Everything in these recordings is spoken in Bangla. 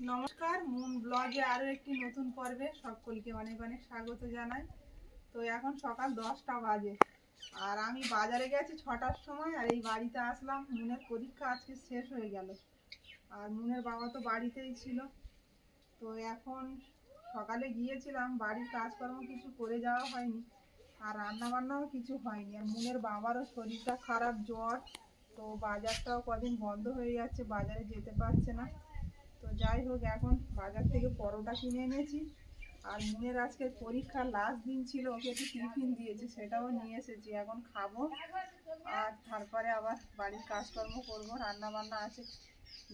নমস্কার, মুন ব্লগে আরও একটি নতুন পর্বে সকলকে অনেক অনেক স্বাগত জানাই। তো এখন সকাল দশটা বাজে আর আমি বাজারে গেছি ছটার সময় আর এই বাড়িতে আসলাম। মুনের পরীক্ষা আজকে শেষ হয়ে গেল। আর মুনের বাবা তো বাড়িতেই ছিল। তো এখন সকালে গিয়েছিলাম, বাড়ির কাজকর্ম কিছু করে যাওয়া হয়নি আর রান্না বান্নাও কিছু হয়নি। আর মুনের বাবারও শরীরটা খারাপ, জ্বর। তো বাজারটাও কদিন বন্ধ হয়ে যাচ্ছে, বাজারে যেতে পারছে না। তো যাই হোক, এখন বাজার থেকে পরোটা কিনে এনেছি। আর মুনের আজকে পরীক্ষার লাস্ট দিন ছিল, ওকে একটু টিফিন দিয়েছে, সেটাও নিয়ে এসেছি, এখন খাব। আর তারপরে আবার বাড়ির কাজকর্ম করব রান্না বান্না আছে,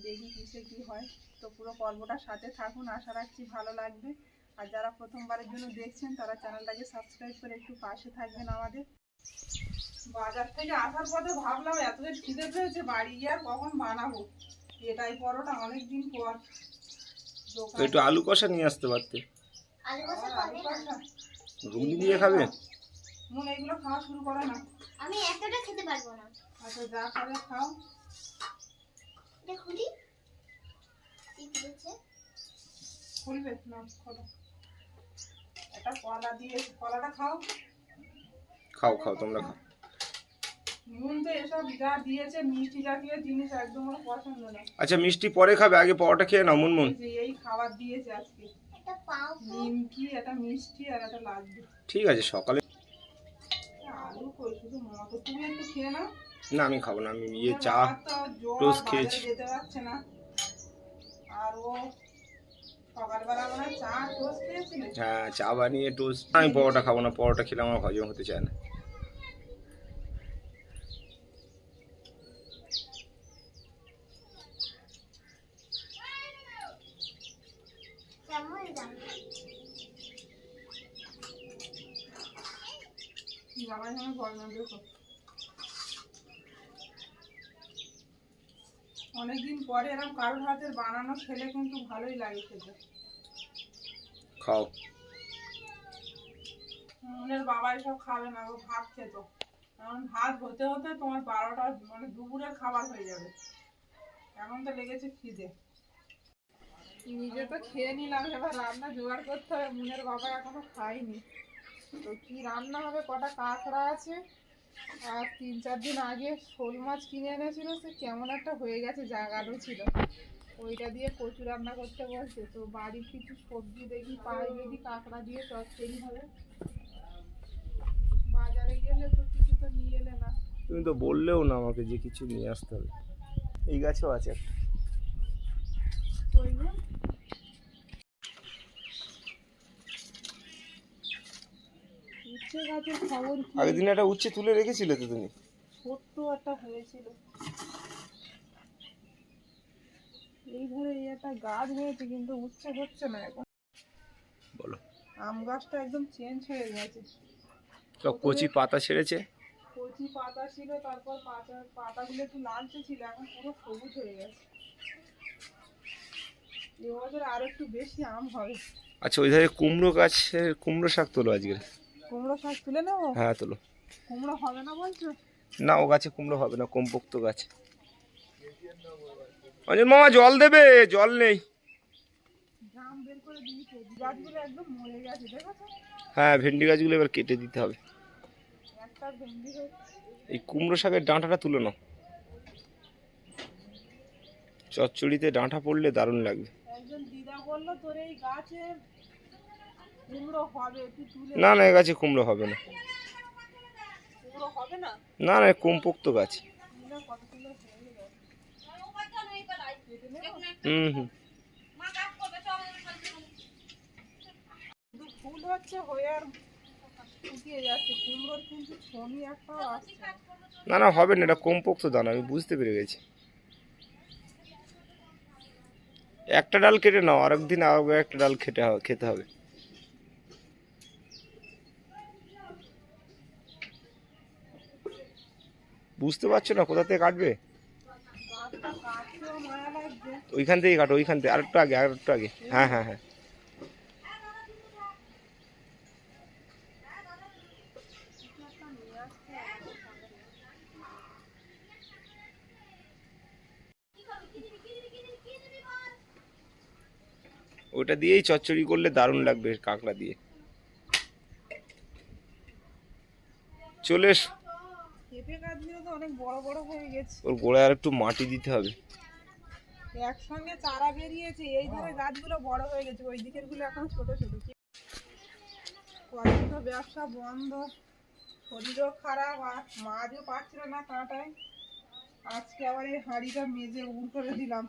দেখি কিসে কি হয়। তো পুরো পর্বটার সাথে থাকুন, আশা রাখছি ভালো লাগবে। আর যারা প্রথমবারের জন্য দেখছেন, তারা চ্যানেলটাকে সাবস্ক্রাইব করে একটু পাশে থাকবেন আমাদের। বাজার থেকে আসার পথে ভাবলাম এত যে খিদে পেয়েছে, বাড়ি গিয়ে আর কখন বানাবো? এটাই পরোটা অনেকদিন পর। তো একটু আলু কষা নিয়ে আসতে পারতে। আলু কষা না কষা। দিয়ে খাবে? মন এগুলো খাওয়া শুরু করো না। আমি এতটা খেতে পারব না। আচ্ছা যা করে খাও। এটা খুলি। কি খুলেছে? খুলবে? না খোলো। এটা কলা দিয়ে কলাটা খাও। খাও খাও তোমরা খাও। নুন তো এসব যা দিয়েছে মিষ্টি জাতীয় জিনিস একদম ওর পছন্দ না আচ্ছা মিষ্টি পরে খাবে? আগে পরোটা খেয়ে নাও মুনমুন। এই খাবার দিয়েছে আজকে। একটা পাও তো। নিমকি একটা মিষ্টি আর একটা লাড্ডু। ঠিক আছে সকালে আলু কই? শুধু মটর তুমি একটু খেয়ে নাও। না আমি খাব না আমি ইয়ে চা টোস্ট খেয়েছি। যেতে পারছে না। আর ও সকালবেলা চা টোস্ট খেয়েছিল? হ্যাঁ চা বানিয়ে টোস্ট আমি পরোটা খাব না পরোটা খেলে আমার হজম হতে চায় না কেমন দাম জামাই সঙ্গে গল্প দেখো অনেকদিন পরে এরকম কারোর হাতের বানানো খেলে কিন্তু ভালোই লাগে খেতে। খাও। মনের বাবা এসব খাবে না ও ভাত খেত। এখন ভাত হতে হতে তোমার বারোটা মানে দুপুরের খাবার হয়ে যাবে। এখন তো লেগেছে খিদে। নিজে তো খেয়ে নিলাম এবার রান্না জোগাড় করতে হবে। মুনের বাবা এখনও খায়নি। তো কি রান্না হবে? কটা কাঁকড়া আছে? আর তিন চার দিন আগে শোল মাছ কিনে এনেছিল সে কেমন একটা হয়ে গেছে জাগানো ছিল। ওইটা দিয়ে কচু রান্না করতে বলছে তো বাড়ির কিছু সবজি দেখি পাই যদি কাঁকড়া দিয়ে চচ্চড়ি হবে। বাজারে গেলে তো কিছু তো নিয়ে এলে না। তুমি তো বললেও না আমাকে যে কিছু নিয়ে আসতে হবে। এই গাছেও আছে একটা ওই যে উচ্ছে গাছের খবর কি? আগের দিন একটা উচ্ছে তুলে রেখেছিলে তো তুমি? ছোট্ট একটা হয়েছিল। এই ধরে এই একটা গাছ হয়েছে কিন্তু উচ্ছে হচ্ছে না এখন। বলো। আম গাছটা একদম চেঞ্জ হয়ে গেছে। সব কচি পাতা ছেড়েছে? কচি পাতা ছিল তারপর পাতা পাতাগুলো একটু লালচে ছিল এখন পুরো সবুজ হয়ে গেছে। এবছর আরও একটু বেশি আম হবে। আচ্ছা ওই ধারে কুমড়ো গাছের কুমড়ো শাক তোলো আজকে। কুমড়ো শাক তুলে নেব? হ্যাঁ তোলো। কুমড়ো হবে না বলছো? না ও গাছে কুমড়ো হবে না কমপোক্ত গাছ। অঞ্জন মামা জল দেবে? জল নেই। হ্যাঁ ভেন্ডি গাছগুলো এবার কেটে দিতে হবে। এই কুমড়ো শাকের ডাঁটাটা তুলে নাও। চচ্চড়িতে ডাঁটা পড়লে দারুণ লাগবে। একজন দিদা বলল তোর এই গাছে কুমড়ো হবে তুই তুলে না না এ গাছে কুমড়ো হবে না। না? না কমপোক্ত গাছ? হুম হুম। ফুল হচ্ছে হয়ে আর না। না হবে না এটা কমপোক্ত দানা আমি বুঝতে পেরে গেছি। একটা ডাল কেটে নাও আর একদিন আগে একটা ডাল খেতে হবে খেতে হবে। বুঝতে পারছ না কোথা থেকে কাটবে? ওইখান থেকেই কাটো, ওইখান থেকে। আরেকটু আগে আরেকটু আগে। হ্যাঁ হ্যাঁ হ্যাঁ। ওটা দিয়েই চচ্চড়ি করলে দারুণ লাগবে কাঁকড়া দিয়ে। চলে অনেক বড় বড় হয়ে গেছে। ওর গোড়ায় আর একটু মাটি দিতে হবে। একসঙ্গে চারা বেরিয়েছে এই ধারে গাছগুলো বড় হয়ে গেছে ওই দিকেরগুলো এখন ছোট ছোট। কদিন তো ব্যবসা বন্ধ শরীরও খারাপ আর মাছও পাচ্ছিল না কাঁটায়। আজকে আবার এই হাঁড়িটা মেজে উড় করে দিলাম।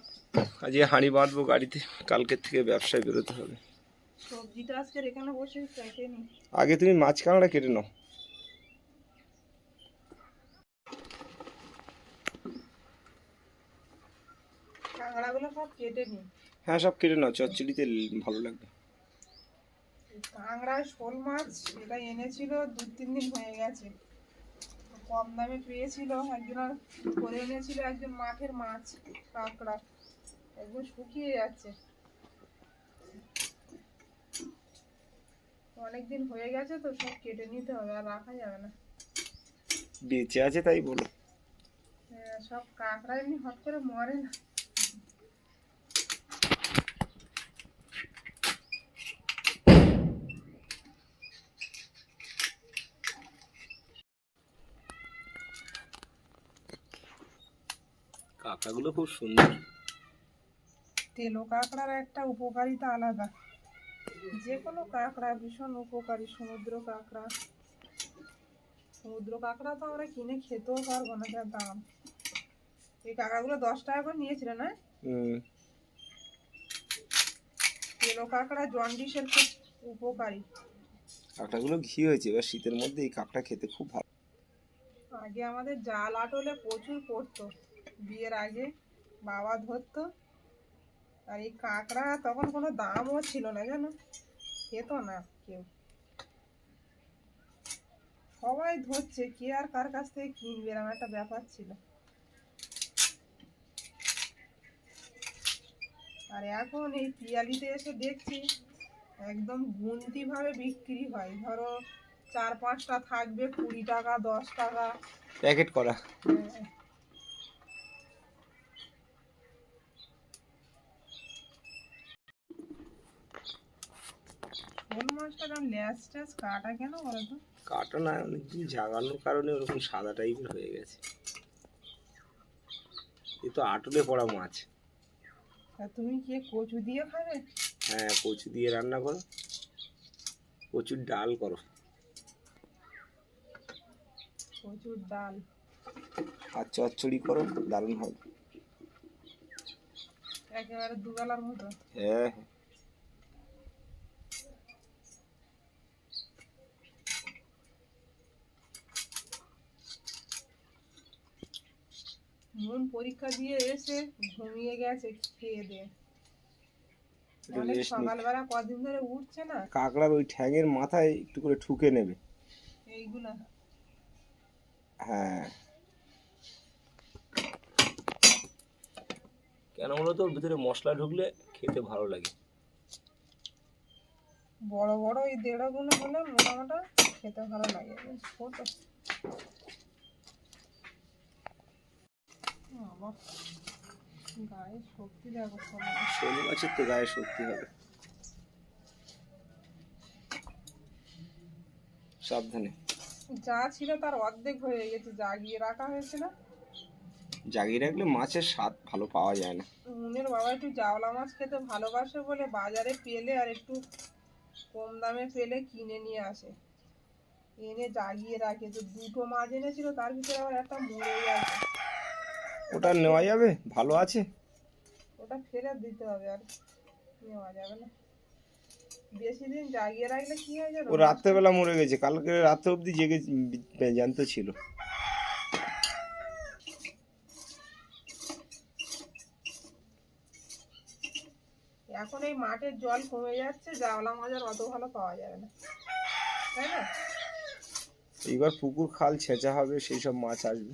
আজকে হাঁড়ি বাঁধবো গাড়িতে কালকের থেকে ব্যবসায় বেরোতে হবে। সবজিটা আজকে এখানে বসে কেটে নি আগে তুমি মাছ কাঁকড়া কেটে নাও। কাঁকড়াগুলো সব কেটে নি হ্যাঁ সব কেটে নাও চচ্চড়িতে ভালো লাগবে। কাঁকড়া শোল মাছ এটা এনেছিল দু তিন দিন হয়ে গেছে। কম দামে পেয়েছিল একজন করে এনেছিল একজন মাঠের মাছ কাঁকড়া। একদম শুকিয়ে যাচ্ছে। অনেকদিন হয়ে গেছে তো সব কেটে নিতে হবে আর রাখা যাবে না। বেঁচে আছে তাই বলো। হ্যাঁ, সব কাঁকড়া এমনি হট করে মরে না। কাঁকড়াগুলো খুব সুন্দর। তেলো কাঁকড়ার একটা উপকারিতা আলাদা। যে কোনো কাঁকড়া ভীষণ উপকারী সমুদ্র কাঁকড়া। সমুদ্র কাঁকড়া তো আমরা কিনে খেতেও পারব না যা দাম। এই কাঁকড়াগুলো দশ টাকা করে নিয়েছিল না? তেলো কাঁকড়া জন্ডিসের খুব উপকারী। কাঁকড়াগুলো ঘি হয়েছে এবার শীতের মধ্যে এই কাঁকড়া খেতে খুব ভালো। আগে আমাদের জাল আটলে প্রচুর পড়তো। বিয়ের আগে বাবা ধরতো। আর এই কাঁকড়া তখন কোনো দামও ছিল না জানো? খেত না কেউ। সবাই ধরছে কে আর কার কাছ থেকে কিনবে এরকম একটা ব্যাপার ছিল। আর এখন এই পিয়ালিতে এসে দেখছি একদম গুনতি ভাবে বিক্রি হয়। ধরো চার পাঁচটা থাকবে কুড়ি টাকা দশ টাকা। প্যাকেট করা। হ্যাঁ। শোল মাছটা কেমন ল্যাস ট্যাস কাটা কেন বলো তো কাটা না অনেকদিন জাগানোর কারণে ওরকম সাদা টাইপের হয়ে গেছে। এ তো আটলে পড়া মাছ। তা তুমি কি কচু দিয়ে খাবে? হ্যাঁ কচু দিয়ে রান্না করো। কচুর ডাল করো। কচুর ডাল। আর চচ্চড়ি করো দারুণ হবে একেবারে দুবেলার মতো। হ্যাঁ। মন পরীক্ষা দিয়ে এসে ঘুমিয়ে গেছে খেয়ে দিয়ে। অনেক। সকালবেলা কদিন ধরে উঠছে না? কাঁকড়ার ওই ঠ্যাঙের মাথায় একটু করে ঠুকে নেবে। এইগুলা। হ্যাঁ। কেন বলো তো? ওর ভিতরে মশলা ঢুকলে খেতে ভালো লাগে। বড় বড় এই দেড়গুলো হলে মোটা মোটা খেতে ভালো লাগে। ছোট। বাবা, গায়ে শক্তি দেখো শোল মাছের তো গায়ে শক্তি হবে। সাবধানে। যা ছিল তার অর্ধেক হয়ে গেছে জাগিয়ে রাখা হয়েছিল জাগিয়ে রাখলে মাছের স্বাদ ভালো পাওয়া যায় না। মুনের বাবা একটু জাওলা মাছ খেতে ভালোবাসে বলে বাজারে পেলে আর একটু কম দামে পেলে কিনে নিয়ে আসে। এনে জাগিয়ে রাখে। তো দুটো মাছ এনেছিল তার ভিতরে আবার একটা মরে গেছে ওটা নেওয়া যাবে? ভালো আছে? ওটা ফেরত দিতে হবে আর নেওয়া যাবে না। বেশি দিন জাগিয়ে রাখলে কি হয় জানো ও রাত্রেবেলা মরে গেছে। কালকে রাত্রে অবধি জেগে জ্যান্ত ছিল। এখন এই মাঠের জল কমে যাচ্ছে জাওলা মাছ আর অত ভালো পাওয়া যাবে না। তাই না? এইবার পুকুর খাল ছেঁচা হবে সেই সব মাছ আসবে।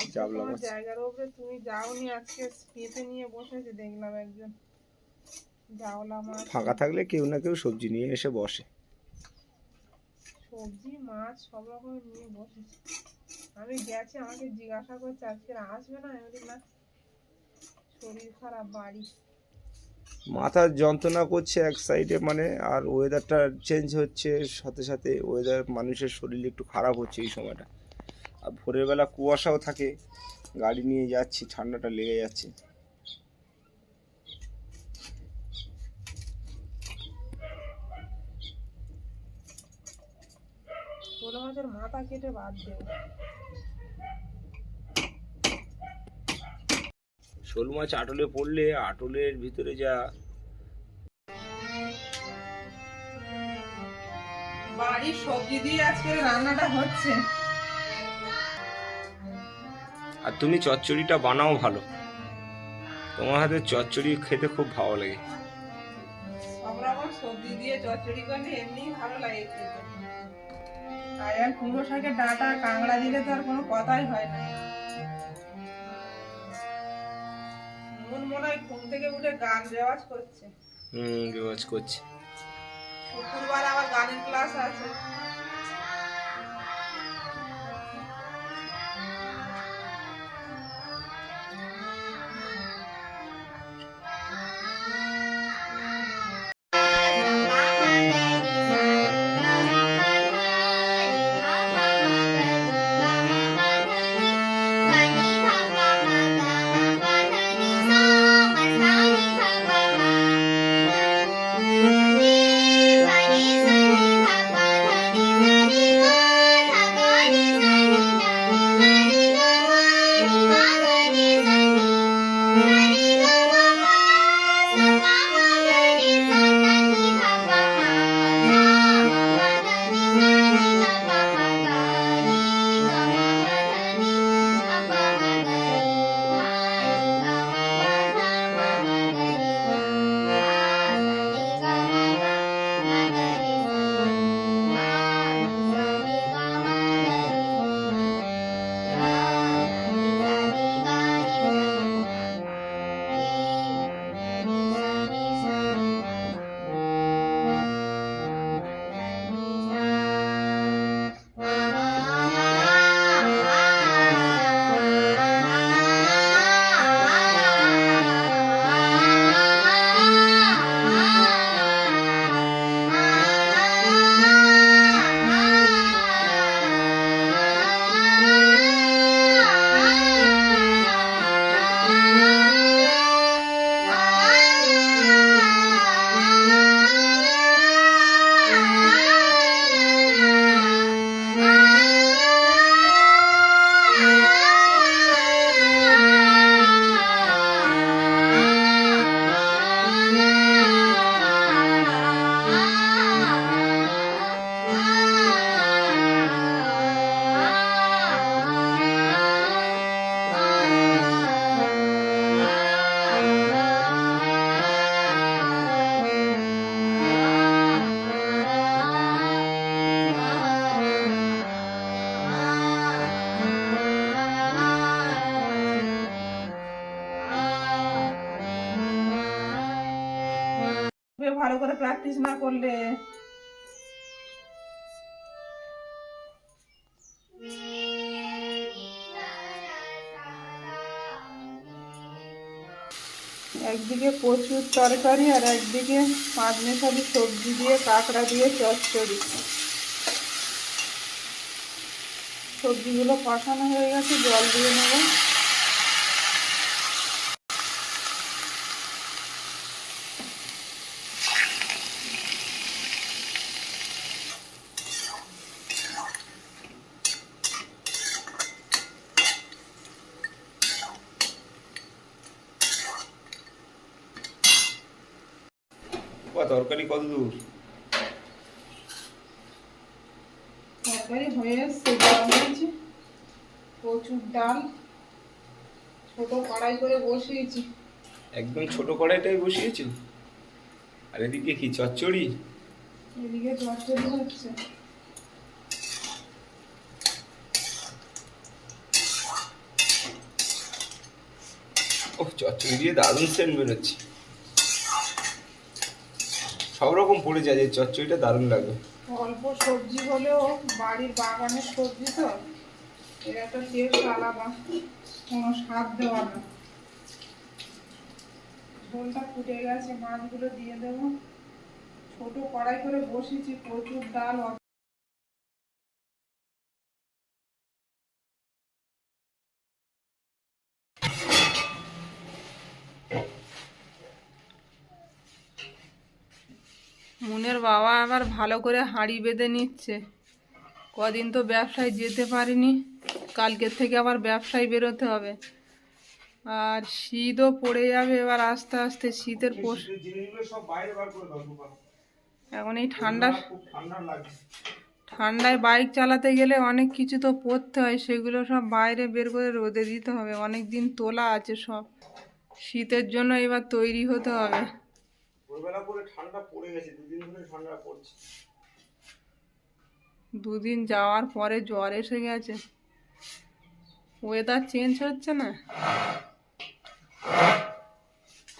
মাছ। জায়গার উপরে তুমি যাওনি আজকে পেঁপে নিয়ে বসেছে দেখলাম একজন জাওলা মাছ ফাঁকা থাকলে কেউ না কেউ সবজি নিয়ে এসে বসে। সবজি মাছ সব রকমের নিয়ে বসেছে। আমি গেছি আমাকে জিজ্ঞাসা করছে আজকে আসবে না? আমি না শরীর খারাপ বাড়ি। মাথার যন্ত্রণা করছে এক সাইডে মানে আর ওয়েদারটা চেঞ্জ হচ্ছে সাথে সাথে ওয়েদার মানুষের শরীর একটু খারাপ হচ্ছে এই সময়টা। আর ভোরের বেলা কুয়াশাও থাকে। গাড়ি নিয়ে যাচ্ছি ঠান্ডাটা লেগে যাচ্ছে। ছোটো মাছের মাথা কেটে বাদ দেবো শোল মাছ আটলে পড়লে আটলের ভিতরে যা। বাড়ির সবজি দিয়ে আজকে রান্নাটা হচ্ছে। আর তুমি চচ্চড়িটা বানাও ভালো। তোমার হাতে চচ্চড়ি খেতে খুব ভালো লাগে। সবজি দিয়ে চচ্চড়ি করলে এমনি ভালো লাগে আর আর কুমড়ো শাকের ডাঁটা কাঁকড়া দিলে তো আর কোনো কথাই হয় না। মন মনে হয় ঘুম থেকে উঠে গান রেওয়াজ করছে। হুম রেওয়াজ করছি। শুক্রবার আবার গানের ক্লাস আছে। প্র্যাকটিস না করলে? একদিকে প্রচুর তরকারি আর একদিকে পাঁচ মেশালি সবজি দিয়ে কাঁকড়া দিয়ে চচ্চড়ি। সবজিগুলো কষানো হয়ে গেছে, জল দিয়ে নেব বা তরকারি কত দূর তরকারি হয়ে এসছে জল দিয়েছি প্রচুর ডাল ছোট কড়াই করে বসিয়েছি। একদম ছোট কড়াইটাই বসিয়েছো? আর এদিকে কি চচ্চড়ি? এদিকে চচ্চড়ি হচ্ছে। ও চচ্চড়ি দিয়ে দারুণ সেন্ট বেরোচ্ছে। সব রকম পড়ে যায় যে চচ্চড়িটা দারুণ লাগবে অল্প সবজি হলেও বাড়ির বাগানের সবজি তো এর একটা টেস্ট আলাদা কোনো স্বাদ দেওয়া না। ঝোলটা ফুটে গেছে, মাছগুলো দিয়ে দেবো। ছোট কড়াই করে বসেছি প্রচুর ডাল মুনের বাবা আবার ভালো করে হাঁড়ি বেঁধে নিচ্ছে। কদিন তো ব্যবসায় যেতে পারিনি, কালকের থেকে আবার ব্যবসায় বেরোতে হবে। আর শীতও পড়ে যাবে এবার আস্তে আস্তে শীতের পোষ। এখন এই ঠান্ডা খুব ঠান্ডা লাগছে ঠান্ডায় বাইক চালাতে গেলে অনেক কিছু তো পরতে হয় সেগুলো সব বাইরে বের করে রোদে দিতে হবে। অনেক দিন তোলা আছে সব। শীতের জন্য এবার তৈরি হতে হবে। দুদিন যাওয়ার পরে জ্বর এসে গেছে। ওয়েদার চেঞ্জ হচ্ছে না।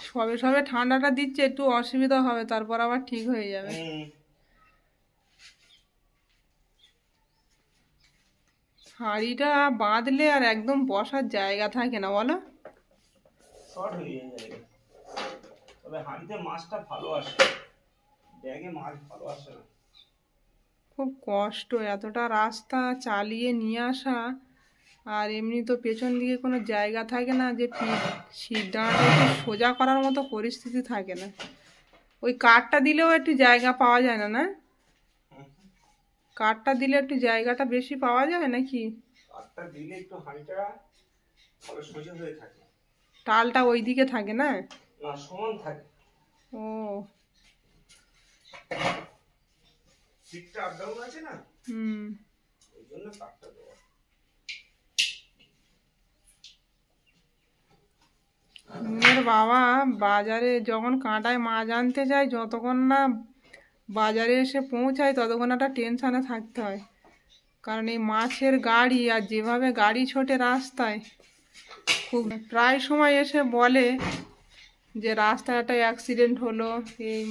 সবে সবে ঠান্ডাটা দিচ্ছে একটু অসুবিধা হবে তারপর আবার ঠিক হয়ে যাবে। শাড়িটা বাঁধলে আর একদম বসার জায়গা থাকে না বলো। শর্ট যায় জায়গা। তবে হাঁড়িতে মাছটা ভালো আসে। ব্যাগে মাছ ভালো আসে না। খুব কষ্ট এতটা রাস্তা চালিয়ে নিয়ে আসা। আর এমনি তো পেছন দিকে কোনো জায়গা থাকে না যে সিট ডাঁটা একটু সোজা করার মতো পরিস্থিতি থাকে না। ওই কাঠটা দিলেও একটু জায়গা পাওয়া যায় না না? কাঠটা দিলে একটু জায়গাটা বেশি পাওয়া যায় নাকি? কাঠটা দিলে একটু হাঁড়িটা ভালো সোজা হয়ে থাকে। টালটা ওই দিকে থাকে না? না সমান থাকে। ও। সিটটা আপ ডাউন আছে না? হুম। ওই জন্য কাঠটা দেওয়া মেয়ের বাবা বাজারে যখন কাঁটায় মাছ আনতে যায় যতক্ষণ না বাজারে এসে পৌঁছায়, ততক্ষণ একটা টেনশানে থাকতে হয়। কারণ এই মাছের গাড়ি আর যেভাবে গাড়ি ছোটে রাস্তায়, খুব প্রায় সময় এসে বলে যে রাস্তায় একটা অ্যাক্সিডেন্ট হলো, এই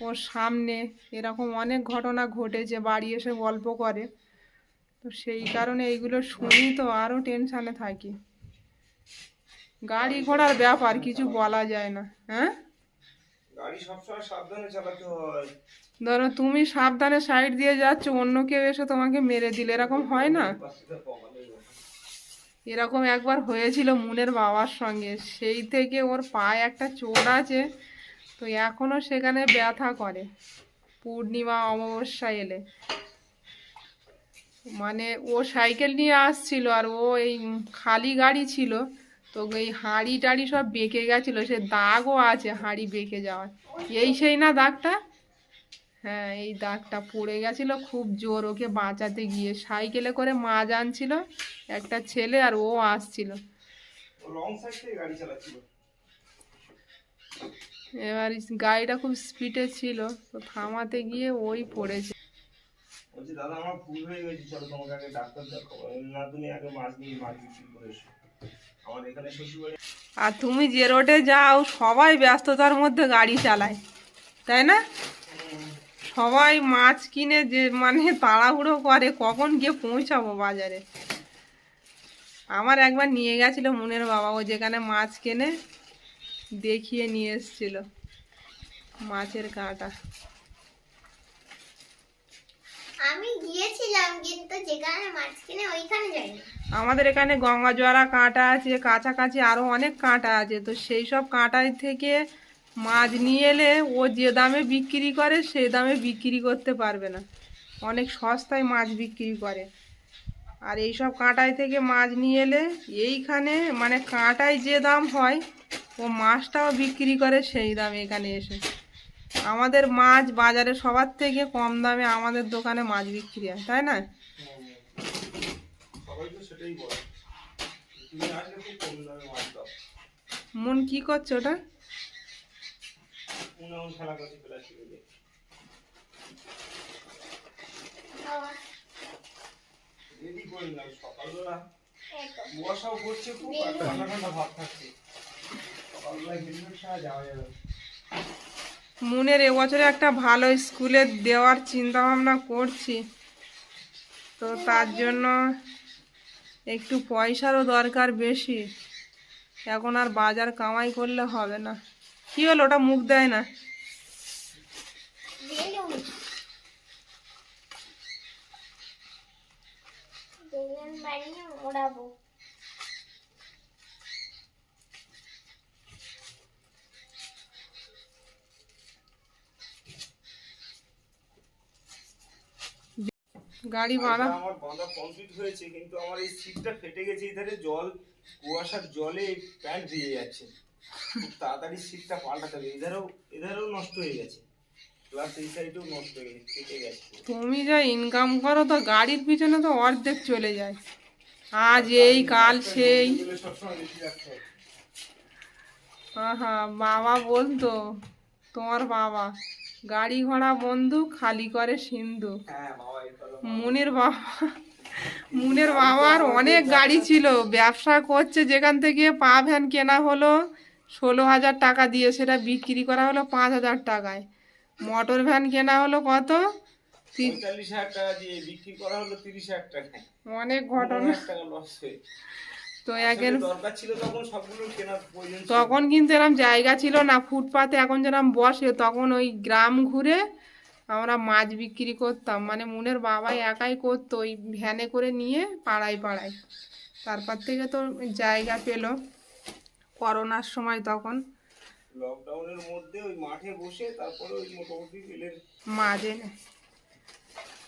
ওর সামনে এরকম অনেক ঘটনা ঘটেছে, বাড়ি এসে গল্প করে। তো সেই কারণে এইগুলো শুনি তো আরও টেনশানে থাকি। গাড়ি ঘোড়ার ব্যাপার কিছু বলা যায় না হ্যাঁ? গাড়ি সবসময় সাবধানে চালাতে হয়। ধরো তুমি সাবধানে সাইড দিয়ে যাচ্ছ অন্য কেউ এসে তোমাকে মেরে দিলে এরকম হয় না। এরকম একবার হয়েছিল মুনের বাবার সঙ্গে সেই থেকে ওর পায়ে একটা চোট আছে তো এখনও সেখানে ব্যথা করে। পূর্ণিমা অমাবস্যা এলে। মানে ও সাইকেল নিয়ে আসছিল আর ও এই খালি গাড়ি ছিল তো এই হাঁড়ি টাড়ি সব বেঁকে গেছিল সে দাগও আছে হাঁড়ি বেঁকে যাওয়ার। এই সেই না দাগটা? হ্যাঁ এই দাগটা পড়ে গেছিল খুব জোর ওকে বাঁচাতে গিয়ে। সাইকেলে করে মা আনছিল একটা ছেলে আর ও আসছিল। এবার গাড়িটা খুব স্পিডে ছিল তো থামাতে গিয়ে ওই পড়েছে। বলছি দাদা আমার ভুল হয়ে গেছে চলো তোমাকে আগে ডাক্তার দেখাবো। না তুমি আগে মাছ নিয়ে মাছ বিক্রি করে এসো। আর তুমি যে রোডে যাও, সবাই ব্যস্ততার মধ্যে গাড়ি চালায়, তাই না? সবাই মাছ কিনে যে মানে তাড়াহুড়ো করে কখন গিয়ে পৌঁছাবো বাজারে? আমার একবার নিয়ে গেছিল মনের বাবা, ও যেখানে মাছ কেনে, দেখিয়ে নিয়ে এসছিল মাছের কাঁটা। আমি গিয়েছিলাম, কিন্তু যেখানে ওইখানে যাইনি। আমাদের এখানে গঙ্গা জোয়ারা কাঁটা আছে, কাছাকাছি আরও অনেক কাঁটা আছে। তো সেই সব কাঁটায় থেকে মাছ নিয়ে এলে ও যে দামে বিক্রি করে সেই দামে বিক্রি করতে পারবে না। অনেক সস্তায় মাছ বিক্রি করে। আর এই সব কাঁটায় থেকে মাছ নিয়ে এলে এইখানে মানে কাঁটায় যে দাম হয়, ও মাছটাও বিক্রি করে সেই দামে এখানে এসে। আমাদের মাছ বাজারে সবার থেকে কম দামে আমাদের দোকানে মাছ বিক্রি হয় তাই না? মন কি করছ ওটা? সকালবেলা কুয়াশাও করছে খুব ঠান্ডা ঠান্ডা ভাব থাকছে। সকালবেলা হেলমেট ছাড়া যাওয়া যাবে। মুনের এবছরে একটা ভালো স্কুলে দেওয়ার চিন্তা ভাবনা করছি। তো তার জন্য একটু পয়সারও দরকার বেশি। এখন আর বাজার কামাই করলে হবে না। কি হলো, ওটা মুখ দেয় না? ওড়াবো। গাড়ি বাঁধা আমার বাঁধা কমপ্লিট হয়েছে কিন্তু আমার এই সিটটা ফেটে গেছে ইধারে জল কুয়াশার জলে প্যান্ট ভিজে যাচ্ছে। খুব তাড়াতাড়ি সিটটা পাল্টাতে হবে এধারেও এধারেও নষ্ট হয়ে গেছে। প্লাস এই সাইডেও নষ্ট হয়ে গেছে ফেটে গেছে। তুমি যা ইনকাম করো তো গাড়ির পিছনে তো অর্ধেক চলে যায়। আজ এই কাল সেই। হবে আহা বাবা বলতো তোমার বাবা। গাড়ি ঘোড়া বন্ধু খালি করে সিন্ধু। হ্যাঁ বাবা মুনের বাবা মুনের বাবার অনেক গাড়ি ছিল। ব্যবসা করছে যেখান থেকে পা ভ্যান কেনা হলো ষোলো হাজার টাকা দিয়ে সেটা বিক্রি করা হলো পাঁচ হাজার টাকায়। মোটর ভ্যান কেনা হলো কত? অনেক ঘটনা। তো দরকার ছিল তখন কিন্তু এরম জায়গা ছিল না ফুটপাতে এখন যেরকম বসে তখন ওই গ্রাম ঘুরে আমরা মাছ বিক্রি করতাম। মানে মুনের বাবাই একাই করতো ওই ভ্যানে করে নিয়ে পাড়ায় পাড়ায়। তারপর থেকে তো জায়গা পেল করোনার সময় তখন। লকডাউনের মধ্যে ওই মাঠে বসে তারপরে ওই মোটামুটি রেলের মাছ এনে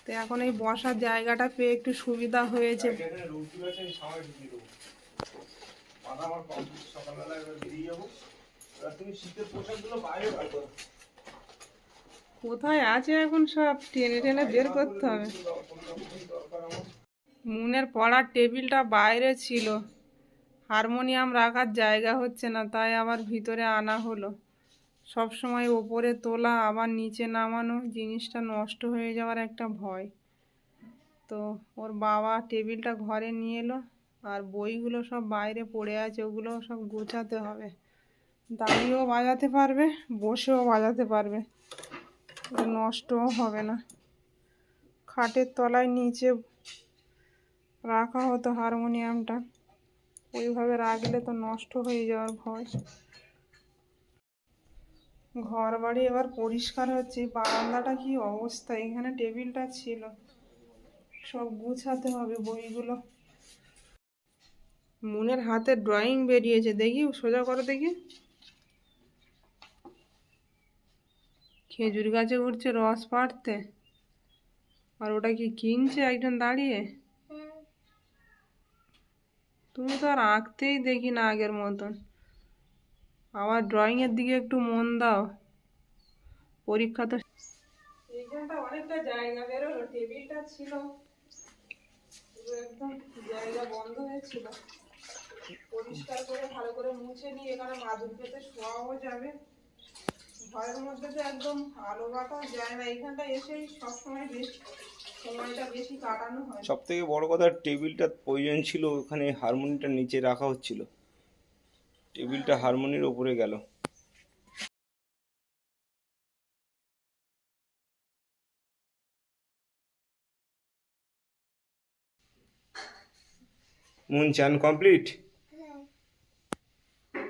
তো এখন এই বসার জায়গাটা পেয়ে একটু সুবিধা হয়েছে এখানে রুটি আছে আমি সময় ঢুকিয়ে দেবো মাথা আমার কমপ্লিট সকালবেলা এবার বেরিয়ে যাব। এবার তুমি শীতের পোশাকগুলো বাইরে বার করো। কোথায় আছে এখন সব? টেনে টেনে বের করতে হবে। মুনের পড়ার টেবিলটা বাইরে ছিল। হারমোনিয়াম রাখার জায়গা হচ্ছে না তাই আবার ভিতরে আনা হলো। সব সময় ওপরে তোলা আবার নিচে নামানো জিনিসটা নষ্ট হয়ে যাওয়ার একটা ভয়। তো ওর বাবা টেবিলটা ঘরে নিয়ে এলো। আর বইগুলো সব বাইরে পড়ে আছে ওগুলো সব গোছাতে হবে। দাঁড়িয়েও বাজাতে পারবে, বসেও বাজাতে পারবে। নষ্টও হবে না। খাটের তলায় নিচে রাখা হতো হারমোনিয়ামটা। ওইভাবে রাখলে তো নষ্ট হয়ে যাওয়ার ভয়। ঘর বাড়ি এবার পরিষ্কার হচ্ছে বারান্দাটা কি অবস্থা? এখানে টেবিলটা ছিল। সব গুছাতে হবে বইগুলো। মনের হাতে ড্রয়িং বেরিয়েছে। দেখি, সোজা করো দেখি। খেজুর গাছে উঠছে রস পাড়তে। আর ওটা কি কিনছে একজন দাঁড়িয়ে? তুমি তো আর আঁকতেই দেখি না আগের মতন। আবার ড্রয়িং এর দিকে একটু মন দাও। পরীক্ষা তো জায়গা বন্ধ হয়েছিল পরিষ্কার করে, ভালো করে মুছে নিয়ে এখানে মাদুর পেতে শোয়াও যাবে। ঘরের মধ্যে তো একদম আলো বাতাস, যায় না। এইখানটা এসেই সবসময় বেশি সময়টা বেশি কাটানো সব থেকে বড় কথা, টেবিলটা প্রয়োজন ছিল, ওখানে হারমোনিটা নিচে রাখা হচ্ছিল। টেবিলটা হারমোনির ওপরে গেল। মুন চান কমপ্লিট?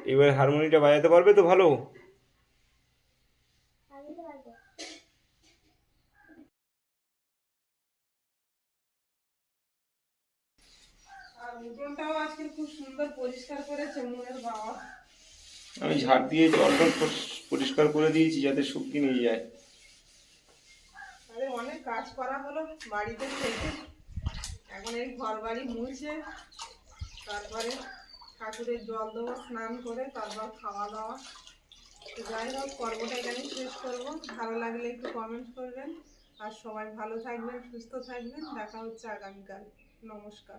এবার হারমোনিটা বাজাতে পারবে তো ভালো? আমি তো পারব আর উঠোনটাও আজকে খুব সুন্দর পরিষ্কার করেছে মনের বাবা। আমি ঝাড় দিয়ে জলটা পরিষ্কার করে দিয়েছি যাতে শুকিয়ে নিয়ে যায়। আরে অনেক কাজ করা হলো বাড়িতে থেকে। এখন এই ঘর বাড়ি মুছে তারপরে ঠাকুরের জল দেবো, স্নান করে তারপর খাওয়া দাওয়া। যাই হোক, পর্বটা এখানে শেষ করব। ভালো লাগলে একটু কমেন্ট করবেন। আর সবাই ভালো থাকবেন, সুস্থ থাকবেন। দেখা হচ্ছে আগামীকাল। নমস্কার।